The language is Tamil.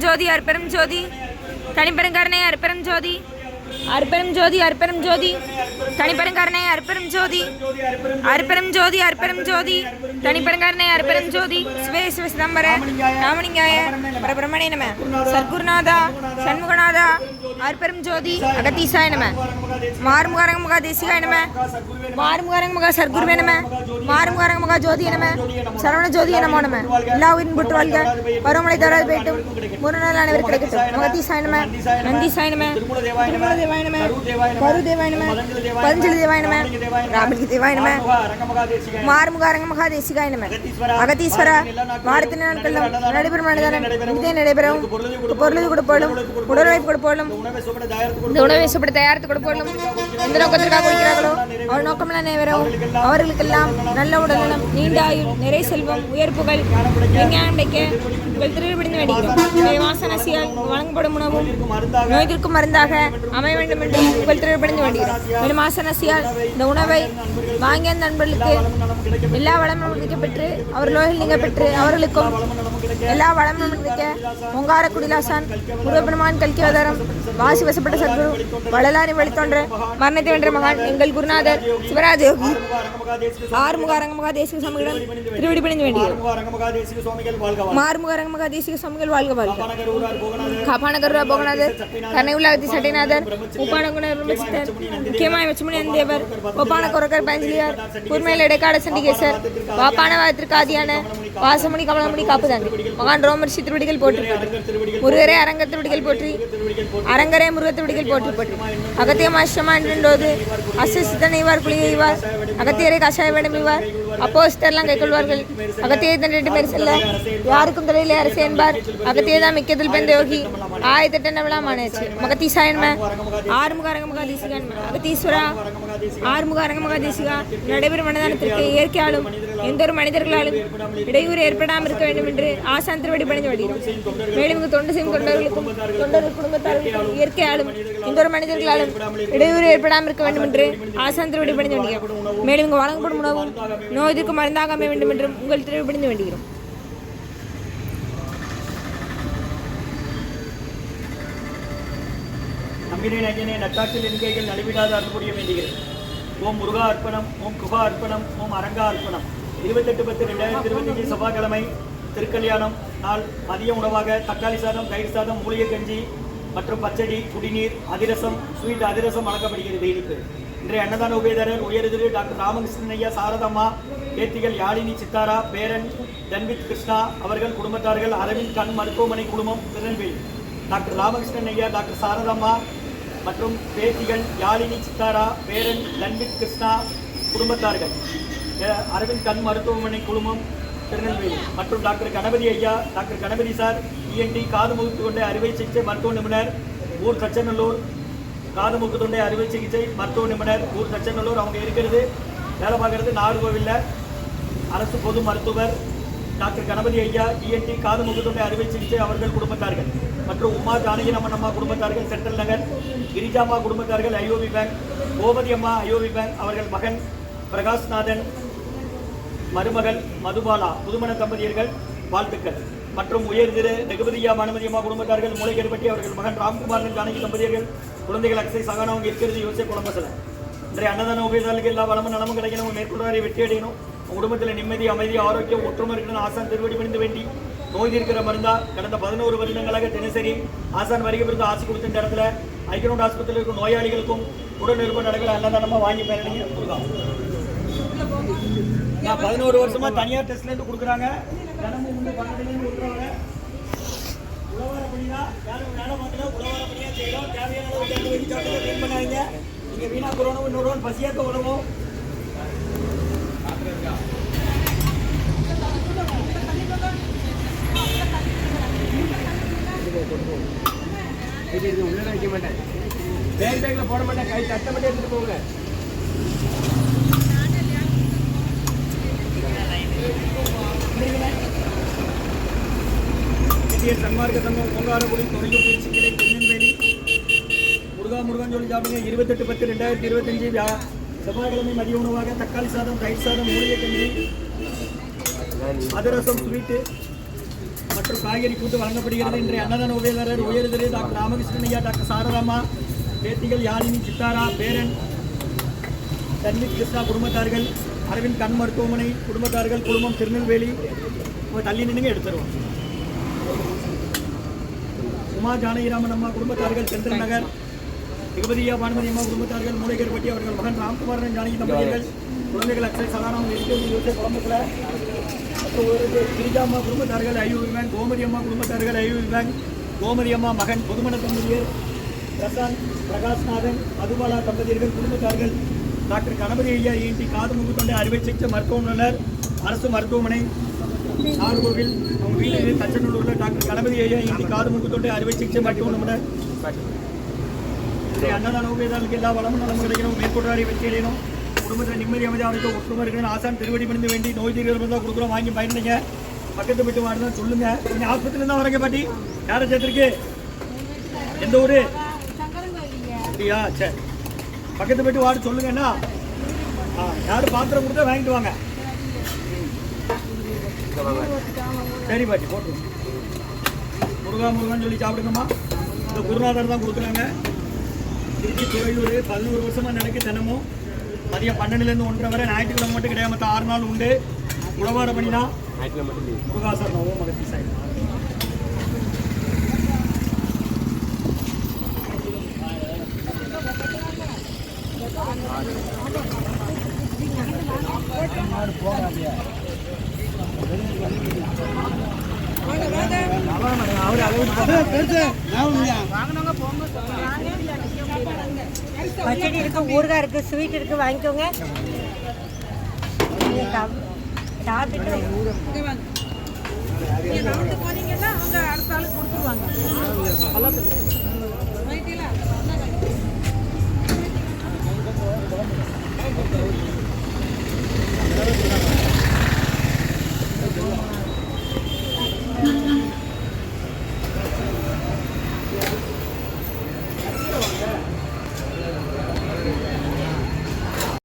அற்பெரும் ஜோதி அற்பெரும் ஜோதி. தனிப்பெருங்கருணை அற்பெரும் ஜோதி. அற்பெரும் ஜோதி அற்பெரும் ஜோதி. தனிப்பெருங்கருணை அற்பெரும் ஜோதி. அற்பெரும் ஜோதி அற்பெரும் ஜோதி. தனிப்பெருங்கருணை அற்பெரும் ஜோதி. சிவே சிவ சிதம்பர. ராமலிங்காய பரபிரமணே நம. சத்குருநாதா சண்முகநாதா. அற்பெரும் ஜோதி அகத்தீசாய நம. மாறுமுகாரங்க மகா தேசிகாய நம. மாறுமுகாரங்க மகா சர்க்குருவே நம. மாறுமுகாரங்க மகா ஜோதி நம. சரவண ஜோதி நமோ நம. எல்லா உயிரின் புற்று வாழ்க. பருவமழை தராது போயிட்டும் முருநாள் அனைவர் கிடைக்கட்டும். முகத்தீசாய நம. நந்தீசாய நம. திருமல தேவாய நம. கரு தேவாய நம. பதஞ்சலி தேவாய நம. ராமலிங்க தேவாய நம. மாறுமுகாரங்க மகா தேசிகாய நம. அகத்தீஸ்வரா வாரத்தின நாட்களிலும் நடைபெறும் மனிதனம் இதே நடைபெறும் பொருளது கொடுப்போலும் உடல்வாய்ப்பு கொடுப்போலும் இந்த உணவை சுப்படி தயாரித்து கொடுப்போலும் எந்த நோக்கத்திற்காக கொடுக்கிறார்களோ அவர் நோக்கமெல்லாம் நேவரும் அவர்களுக்கெல்லாம் நல்ல உடல்நலம் நீண்ட ஆயுள் நிறை செல்வம் உயர் புகழ் விஞ்ஞானம் கிடைக்க உங்கள் திருவிடிந்து வேண்டுகிறோம். இவை வாசனசியால் வழங்கப்படும் உணவும் நோய்திற்கும் மருந்தாக அமைய வேண்டும் என்று உங்கள் திருவிடிந்து வேண்டுகிறோம். மேலும் வாசனசியால் இந்த உணவை வாங்கிய நண்பர்களுக்கு எல்லா வளமும் கிடைக்க பெற்று அவர் நோய்கள் நீங்க பெற்று அவர்களுக்கும் எல்லா வளமும் கிடைக்க ஒங்கார குடிலாசான் முருகப்பெருமான் கல்கிவதரம் வாசி வசப்பட்ட சத்குரு வளலாரி வழித்தோன்ற மரணத்தை வென்ற மகான் எங்கள் குருநாதர் சிவராஜ யோகி. ஆறுமுக அரங்கமகா தேசிக சமூகம் திருவிடி பணிந்து வேண்டியது மாறுமுக அரங்கமகா தேசிக சமூகங்கள் வாழ்க வாழ்க. காப்பானகருரா போகநாதர் கண்ணை கர்ணையுள்ளாவதி சட்டைநாதர் உப்பானகுணர் பிரம்மசித்தர் முக்கியமாய் வச்சுமணி தேவர் ஒப்பான குரக்கர் பஞ்சலியார் உரிமையில் இடைக்கால சண்டிகேசர் வாப்பான வாத்திற்கு ஆதியான வாசமணி கமலமணி காப்புதாண்டி. மகான் ரோமர் திருவடிகள் போற்றி முருகரே அரங்க திருவடிகள் போற்றி. அரங்கரே முருக திருவடிகள் போற்றி போற்றி. அகத்தியம் அஷ்டமா என்றோது அசிஸ்தன் இவார் குளியைவார் அகத்தியரை கஷாய வேடம் இவார் அப்போ சித்தர்லாம் கைக்கொள்வார்கள் அகத்தியை தண்டிட்டு பேர் செல்ல. யாருக்கும் தலையிலே அரசு என்பார். அகத்தியை தான் மிக்கத்தில் பெந்த யோகி. ஆயிரத்தெட்டு நவலாம் ஆனாச்சு மகத்தீசாயன்ம ஆறுமுக அரங்க மகாதீசிகான்ம அகத்தீஸ்வரா. ஆறுமுக அரங்க மகாதீசிகா நடைபெறும் மனதானத்திற்கு இயற்கையாலும் எந்த ஒரு மனிதர்களாலும் இடையூறு ஏற்படாமல் இருக்க வேண்டும் என்று ஆசான் திருவடி பணிந்து வருகிறோம் மேலும் இங்கு தொண்டு செய்யும் தொண்டர்களுக்கும் தொண்டர்கள் குடும்பத்தார்களுக்கும் இயற்கையாலும் எந்த ஒரு மனிதர்களாலும் இடையூறு ஏற்படாமல் இருக்க வேண்டும் என்று ஆசான் திருவடி பணிந்து வருகிறோம் மேலும் இங்கு வழங்கப்படும் உணவும் நோய்க்கு மருந்தாக அமைய வேண்டும் என்றும் உங்கள் திருவடி பணிந்து வேண்டுகிறோம் நம்பினேன் ஐயனே நட்டாற்றில் எண்கைகள் நலிவிடாத அருள்புரிய வேண்டுகிறேன். ஓம் முருகா அர்ப்பணம் ஓம் குபா அர்ப்பணம் ஓம் அரங்கா அர்ப்பணம். இருபத்தெட்டு பத்து ரெண்டாயிரத்தி இருபத்தஞ்சு செவ்வாய்க்கிழமை திருக்கல்யாணம் நாள். மதிய உணவாக தக்காளி சாதம் தயிர் சாதம் மூலிகை கஞ்சி மற்றும் பச்சடி குடிநீர் அதிரசம் ஸ்வீட் அதிரசம் வழங்கப்படுகிறது இனிப்பு இன்றைய அன்னதான உபயதாரர் உயர்திரு டாக்டர் ராமகிருஷ்ணன் ஐயா சாரதம்மா பேத்திகள் யாழினி சித்தாரா பேரன் தன்வித் கிருஷ்ணா அவர்கள் குடும்பத்தார்கள் அரவிந்த் கண் மருத்துவமனை குழுமம் திருநெல்வேலி. டாக்டர் ராமகிருஷ்ணன் ஐயா டாக்டர் சாரதம்மா மற்றும் பேத்திகள் யாழினி சித்தாரா பேரன் தன்வித் கிருஷ்ணா குடும்பத்தார்கள். அரவிந்த் கண் மருத்துவமனை குழுமம் திருநெல்வேலி. மற்றும் டாக்டர் கணபதி ஐயா டாக்டர் கணபதி சார் இஎன்டி காது முகத்து கொண்ட அறுவை சிகிச்சை மருத்துவ நிபுணர் ஊர் தச்சநல்லூர் காது மூக்கு தொண்டை அறுவை சிகிச்சை மருத்துவ நிபுணர் ஊர் தச்சநல்லூர் அவங்க இருக்கிறது. வேலை பார்க்கறது நாகர்கோவிலில். அரசு பொது மருத்துவர் டாக்டர் கணபதி ஐயா இஎன்டி காது மூக்கு அறுவை சிகிச்சை அவர்கள் குடும்பத்தார்கள். மற்றும் உமா ஜானகிரமன் அம்மா குடும்பத்தார்கள் சென்ட்ரல் நகர் கிரிஜாமா குடும்பத்தார்கள் ஐஓபி பேங்க் கோபதி அம்மா ஐஓபி பேங்க் அவர்கள் மகன் பிரகாஷ்நாதன் மருமகள் மதுபாலா புதுமண தம்பதியர்கள் வாழ்த்துக்கள். மற்றும் உயர் திரு ரகுபதியா மனுமதியம்மா குடும்பத்தார்கள் மூளைக்கருப்பட்டி அவர்கள் மகன் ராம்குமாரன் ஜானகி தம்பதியர்கள் குழந்தைகள் அக்ஸை சகானவங்க இருக்கிறது யோசிய குழம்பசல இன்றைய அன்னதான உபயோகாலுக்கு எல்லா வளமும் நலமும் கிடைக்கணும். உங்க மேற்கொள்வாரை வெற்றி அடையணும். உங்கள் குடும்பத்தில் நிம்மதி அமைதி ஆரோக்கியம் ஒற்றுமை இருக்கணும் ஆசான் திருவடி பணிந்து வேண்டி நோய் தீர்க்கிற மருந்தா கடந்த பதினோரு வருடங்களாக தினசரி ஆசான் வருகை பிறகு ஆசி கொடுத்த இந்த இடத்துல ஐக்கியனோட ஆஸ்பத்திரியில் இருக்கும் நோயாளிகளுக்கும் உடல் நிறுவன நடக்கிற அன்னதானமாக வாங்கி பயனடைங்க கொடுக்கலாம். நான் பதினோரு வருஷமா தனியார் டெஸ்ட்லேருந்து கொடுக்குறாங்க. தினமும் வந்து பக்கத்துல இருந்து கொடுக்குறாங்க. உழவார பணியா யாரும் வேலை பார்க்கல உழவார பணியா செய்யறோம் தேவையான அளவு தேர்ந்து வச்சு சாப்பிட்டு க்ளீன் பண்ணாதீங்க. நீங்க வீணாக்கு உணவு இன்னொரு பசியாக்க உணவும் உள்ள வைக்க மாட்டேன். பேக் பேக்ல போட மாட்டேன். கை தட்ட மட்டும் எடுத்துட்டு போங்க. சன்மார்க்க சங்கம் பொங்காரக்குடி தொழில் திருநெல்வேலி முருகா முருகன் சொல்லி சாப்பிடுங்க. இருபத்தெட்டு பத்து ரெண்டாயிரத்தி இருபத்தஞ்சு வியா செவ்வாய்க்கிழமை மதிய உணவாக தக்காளி சாதம் தயிர் சாதம் மூலிகை அதிரசம் ஸ்வீட்டு மற்றும் காய்கறி கூட்டு வழங்கப்படுகிறது. இன்றைய அன்னதான உபயதாரர் உயர் டாக்டர் ராமகிருஷ்ணன் ஐயா டாக்டர் சாரதாமா பேத்திகள் யாழினி சித்தாரா பேரன் தன்வித் கிருஷ்ணா குடும்பத்தார்கள் அரவிந்த் கண் மருத்துவமனை குடும்பத்தார்கள் குடும்பம் திருநெல்வேலி தள்ளி நின்னுங்க எடுத்துருவோம். உமா ஜானகிராமன் அம்மா குடும்பத்தார்கள் செந்தில் நகர் திகபதியா பானுமதி அம்மா குடும்பத்தார்கள் மூளைகர்பட்டி அவர்கள் மகன் ராம்குமாரன் ஜானகி தம்பதியர்கள் குழந்தைகள் அக்ஷய் சதானம் யோசிச்சு குழம்புல கிரிஜா அம்மா குடும்பத்தார்கள் ஐயூர் பேங்க் கோமதி அம்மா குடும்பத்தார்கள் ஐயூர் பேங்க் கோமதி அம்மா மகன் புதுமண தம்பதியர் பிரசாந்த் பிரகாஷ்நாதன் மதுபாலா தம்பதியர்கள் குடும்பத்தார்கள் டாக்டர் கணபதி ஐயா இன்டி காது மூக்கு தொண்டை அறுவை சிகிச்சை மருத்துவமனர் அரசு மருத்துவமனை நாகர்கோவில் அவங்க வீட்டில் தச்சநல்லூரில் டாக்டர் கணபதி ஐயா இன்னைக்கு காது மூக்கு தொட்டு அறுவை சிகிச்சை மருத்துவமனர் இன்றைய அன்னதான உபயதாளுக்கு எல்லா வளமும் நலம் கிடைக்கணும். மேற்கொண்டாடி வெற்றி அடையணும். குடும்பத்தில் நிம்மதி அமைதி அமைக்க ஒற்றுமை இருக்கணும். ஆசான் திருவடி பணிந்து வேண்டி நோய் தீர்வு தான் கொடுக்குறோம். வாங்கி பயன்படுங்க. பக்கத்து வீட்டு வாடுதான் சொல்லுங்க. நீங்கள் ஆஸ்பத்திரி தான் வரங்க பாட்டி. யாரை சேர்த்துருக்கு எந்த ஊர்? அப்படியா? சரி பக்கத்து வீட்டு வார்டு சொல்லுங்கன்னா ஆ யார் பாத்திரம் கொடுத்தா வாங்கிட்டு வாங்க. சரி பாட்டி போட்டு. முருகா முருகான்னு சொல்லி சாப்பிடுங்கம்மா. இந்த குருநாதர் தான் கொடுக்குறாங்க. திருச்சி துறையூர் பதினோரு வருஷமாக நடக்கு தினமும். மதியம் பன்னெண்டுலேருந்து ஒன்றரை வரை ஞாயிற்றுக்கிழமை மட்டும் கிடையாது மற்ற ஆறு நாள் உண்டு. உழவார பணி தான் முருகாசர் நவோ மகத்தி சாய் அவர் அளவு பச்சடி இருக்கு ஊறுகாய் இருக்கு ஸ்வீட் இருக்கு வாங்கிக்கோங்க. சாப்பிட்டு போனீங்கன்னா அவங்க அடுத்த ஆளுக்கு கொடுத்துருவாங்க